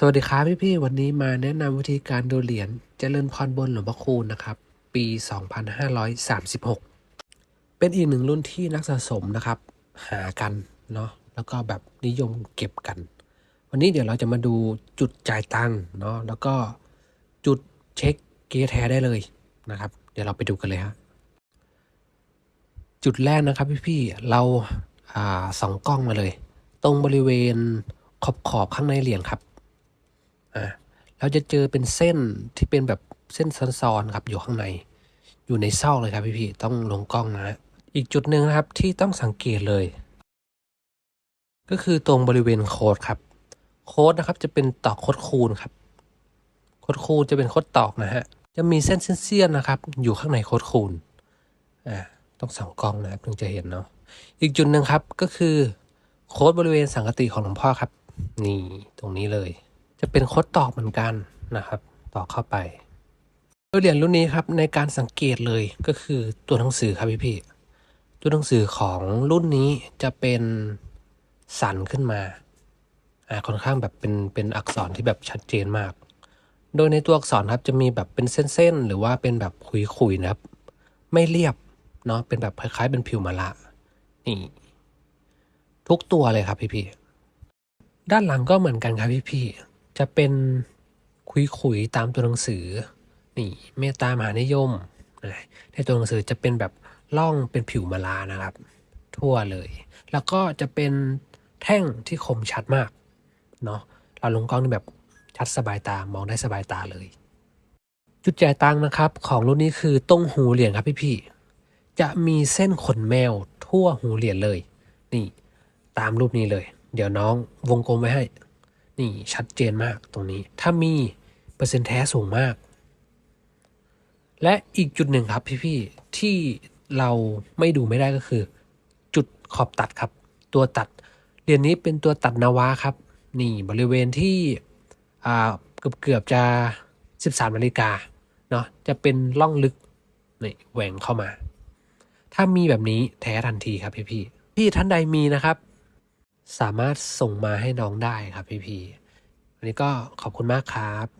สวัสดีครับพี่พี่ๆวันนี้มาแนะนำวิธีการดูเหรียญเจริญพรบนหลวงพ่อคูณนะครับ ปี 2536 เป็นอีกหนึ่งรุ่นที่นักสะสมนะครับ หากันเนาะแล้วก็แบบนิยมเก็บกัน วันนี้เดี๋ยวเราจะมาดูจุดจ่ายตังค์เนาะแล้วก็จุดเช็คเกียร์แท้ได้เลยนะครับ เดี๋ยวเราไปดูกันเลยฮะจุดแรกนะครับพี่พี่ๆเราอ่าสองกล้องมาเลย ตรงบริเวณขอบขอบข้างในเหรียญครับ อ่าเราจะเจอเป็นเส้นที่เป็นแบบเส้นซ้อนๆครับอยู่ข้างใน อยู่ในซอกเลยครับพี่ๆต้องลงกล้องนะอีกจุดหนึ่งนะครับที่ต้องสังเกตเลย ก็คือตรงบริเวณโค้ดครับโค้ดนะครับจะเป็นตอกโคดคูณครับโคดคูณจะเป็นโคดตอกนะฮะจะมีเส้นเสี้ยนๆนะครับ อยู่ข้างในโคดคูณอ่าต้องส่องกล้องนะครับถึงจะเห็นเนาะอีกจุดหนึ่งครับก็คือโค้ดบริเวณสังกติของหลวงพ่อครับ นี่ตรงนี้เลย จะเป็นโค้ดตอกเหมือนกันนะครับตอกเข้าไปโดยเหรียญรุ่นนี้ครับในการสังเกตเลยก็คือตัวหนังสือครับพี่พี่ตัวหนังสือของรุ่นนี้จะเป็นสันขึ้นมาอ่าค่อนข้างแบบเป็นเป็นอักษรที่แบบชัดเจนมาก โดยในตัวอักษรครับจะมีแบบเป็นเส้นๆหรือว่าเป็นแบบขุยๆนะครับ ไม่เรียบเนาะเป็นแบบคล้ายๆ เป็นผิวมะละนี่ ทุกตัวเลยครับพี่ๆด้านหลังก็เหมือนกันครับพี่พี่ จะเป็นคุยๆตามตัวหนังสือ นี่เมตตามหานิยมนะในตัวหนังสือจะเป็นแบบล่องเป็นผิวมาลานะครับ ทั่วเลย แล้วก็จะเป็นแท่งที่คมชัดมากเนาะเราลงกล้องนี่แบบชัดสบายตามองได้สบายตาเลย จุดจ่ายตังนะครับ ของรุ่นนี้คือตรงหูเหรียญครับพี่พี่จะมีเส้นขนแมวทั่วหูเหรียญเลย นี่ ตามรูปนี้เลย เดี๋ยวน้องวงกลมไว้ให้ นี่ชัดเจนมากตรงนี้ ถ้ามีเปอร์เซ็นต์แท้สูงมาก และอีกจุดหนึ่งครับพี่ๆที่เราไม่ดูไม่ได้ก็คือ จุดขอบตัดครับ ตัวตัดเหรียญนี้เป็นตัวตัดนาวาครับ นี่บริเวณที่อ่าเกือบเกือบจะ 13นาฬิกาเนาะจะเป็นล่องลึกนี่แหวงเข้ามา ถ้ามีแบบนี้แท้ทันทีครับพี่ๆพี่ท่านใดมีนะครับ สามารถส่งมาให้น้องได้ครับพี่พีวันนี้ก็ขอบคุณมากครับ